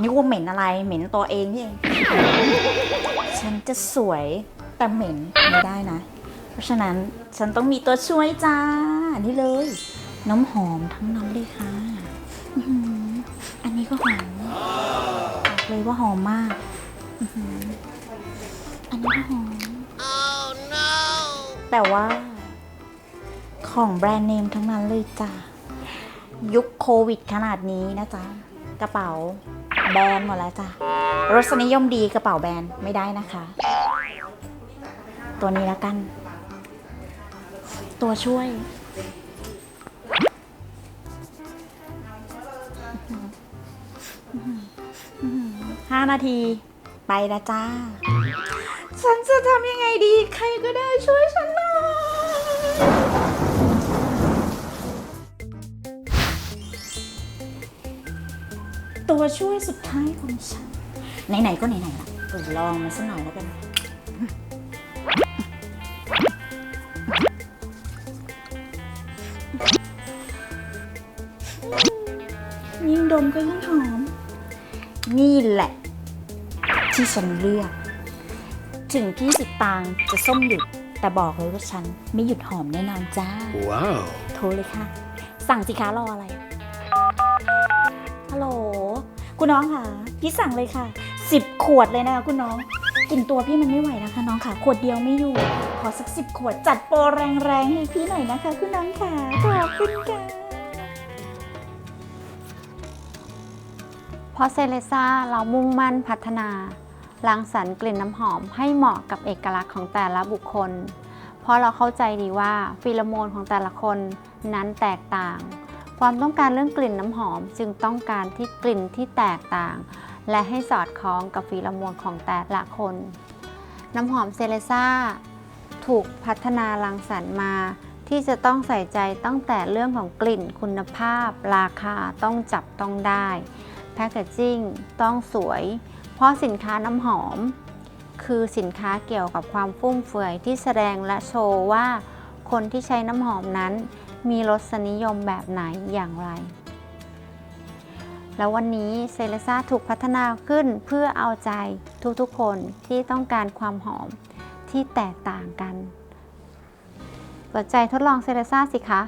นึกว่าเหม็นอะไร เหม็นตัวเองนี่เอง ฉันจะสวยแต่เหม็นไม่ได้นะ เพราะฉะนั้นฉันต้องมีตัวช่วยจ้า นี่เลย น้ำหอมทั้งนั้นเลยค่ะอื้อหืออันนี้ก็หอมบอกเลยว่าหอมมากอื้อหืออันนี้ก็หอมแต่ว่าของแบรนด์เนมทั้งนั้นเลยจ้ะ ยุคโควิดขนาดนี้นะจ๊ะ กระเป๋าแบรนด์หมดแล้วจ้ะรสนิยมดีกระเป๋าแบรนด์ไม่ได้นะคะ ตัวนี้แล้วกัน ตัวช่วย ห้านาที ไปละจ้า ฉันจะทำยังไงดี ใครก็ได้ช่วยฉันหน่อย ตัวช่วยสุดท้ายของฉัน ไหนๆก็ไหนๆละเปิดลองมันสักหน่อยแล้วกัน ยิ่งดมก็ยิ่งหอม นี่แหละ ที่ฉันเลือก ถึงที่สิตางค์จะส้มหยุด แต่บอกเลยว่าฉันไม่หยุดหอมแน่นอนจ้า Wow. โทรเลยค่ะ สั่งสิคะรออะไร ฮัลโหล คุณน้องค่ะ พี่สั่งเลยค่ะสิบขวดเลยนะคะคุณน้อง กินตัวพี่มันไม่ไหวนะคะน้องค่ะ ขวดเดียวไม่อยู่ ขอสักสิบขวดจัดโปรแรงๆให้พี่หน่อยนะคะ คุณน้องค่ะ ขอบคุณค่ะเพราะเซเลซ่าเรามุ่งมั่นพัฒนารังสรรค์กลิ่นน้ำหอมให้เหมาะกับเอกลักษณ์ของแต่ละบุคคล เพราะเราเข้าใจดีว่าฟีโรโมนของแต่ละคนนั้นแตกต่าง ความต้องการเรื่องกลิ่นน้ำหอม จึงต้องการที่กลิ่นที่แตกต่าง และให้สอดคล้องกับฟีโรโมนของแต่ละคน น้ำหอมเซเลซ่าถูกพัฒนารังสรรค์มา ที่จะต้องใส่ใจตั้งแต่เรื่องของกลิ่นคุณภาพ ราคาต้องจับต้องได้แพคเกจจิ้งต้องสวย เพราะสินค้าน้ำหอม คือสินค้าเกี่ยวกับความฟุ่มเฟือยที่แสดงและโชว์ว่า คนที่ใช้น้ำหอมนั้น มีรสนิยมแบบไหนอย่างไร แล้ววันนี้เซเลซ่าถูกพัฒนาขึ้นเพื่อเอาใจทุกๆคนที่ต้องการความหอมที่แตกต่างกัน สนใจทดลองเซเลซ่าสิคะ